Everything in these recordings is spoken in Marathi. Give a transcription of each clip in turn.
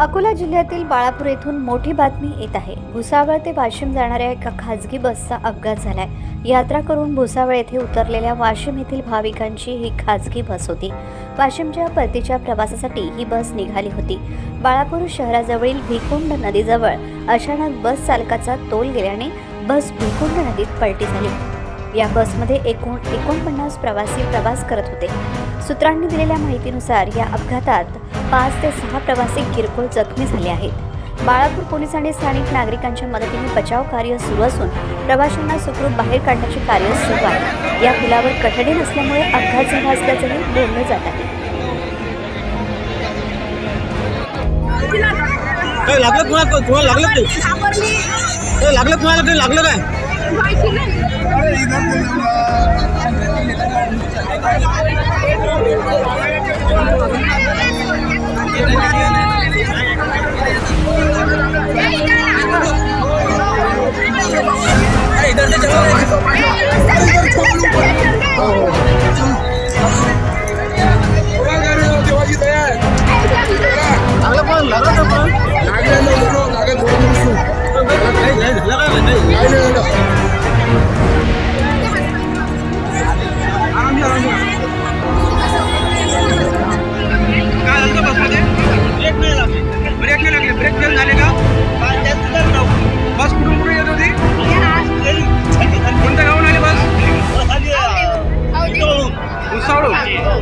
अकोला जिल्ह्यातील बाळापूर येथून मोठी बातमी येत आहे. भुसावळ ते वाशिम जाणाऱ्या एका खासगी बसचा अपघात झालाय. यात्रा करून भुसावळ येथे उतरलेल्या वाशिम येथील भाविकांची ही खासगी बस होती. वाशिमच्या परतीच्या प्रवासासाठी ही बस निघाली होती. बाळापूर शहराजवळील भिकुंड नदीजवळ अचानक बस चालकाचा तोल गेल्याने बस भिकुंड नदीत पलटी झाली. या बसमध्ये एकूण एकोणपन्नास प्रवासी प्रवास करत होते. सूत्रांनी दिलेल्या माहितीनुसार या अपघातात पाच ते सहा प्रवासी किरकोळ जखमी झाले आहेत. बाळापूर पोलीस आणि स्थानिक नागरिकांच्या मदतीने बचाव कार्य सुरू असून प्रवाशांना सुखरूप बाहेर काढण्याचे कार्य सुरू आहे. या पुलावर कठडे नसल्यामुळे अपघात झाला असल्याचंही बोललं जात आहे. लागलं लागलं काय?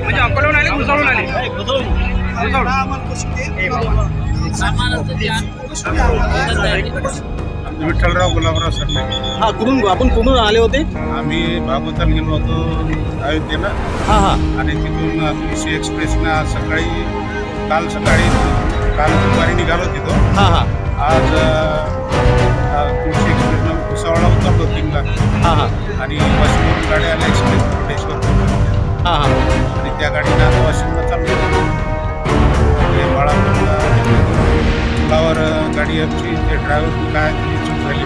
म्हणजे अकोल्याहून आले भुसावळून आले भुसावळ विठ्ठलराव गुलाबराव सरने हा कुठून आपण कुठून आले होते? आम्ही भागवताला गेलो होतो अयोध्येला. हा हा. आणि तिथून तुळशी एक्सप्रेसनं आज सकाळी काल सकाळी काल दुपारी निघालो तिथं. हा हा. आज अ, तुळशी एक्सप्रेसनं भुसावळला उतरलो तीनला हा हा. आणि वाशिमवरून गाड्या आल्या एक्सप्रेस मुर्डेश्वर हा हा. आणि त्या गाडीनं आता वाशिमला चाललो. बाळापूरला पुलावर गाडी आमची ते ड्रायव्हर काय ती झाली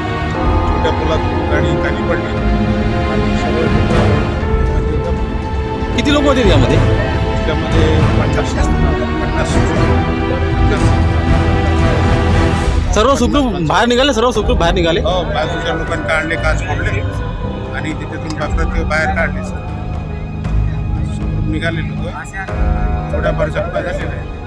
छोट्या पुलातून गाडी खाली पडली. आणि सर्व. किती लोक होते त्यामध्ये? त्यामध्ये पन्नास पन्नास सर्व सुखरूप बाहेर निघाले सर्व सुखरूप बाहेर निघाले? हो बाजूच्या लोकांनी काढले काच फोडले आणि तिथून बाकरत ते बाहेर काढले. सर निघाले लोक. थोड्याफार जखमा झालेल्या आहेत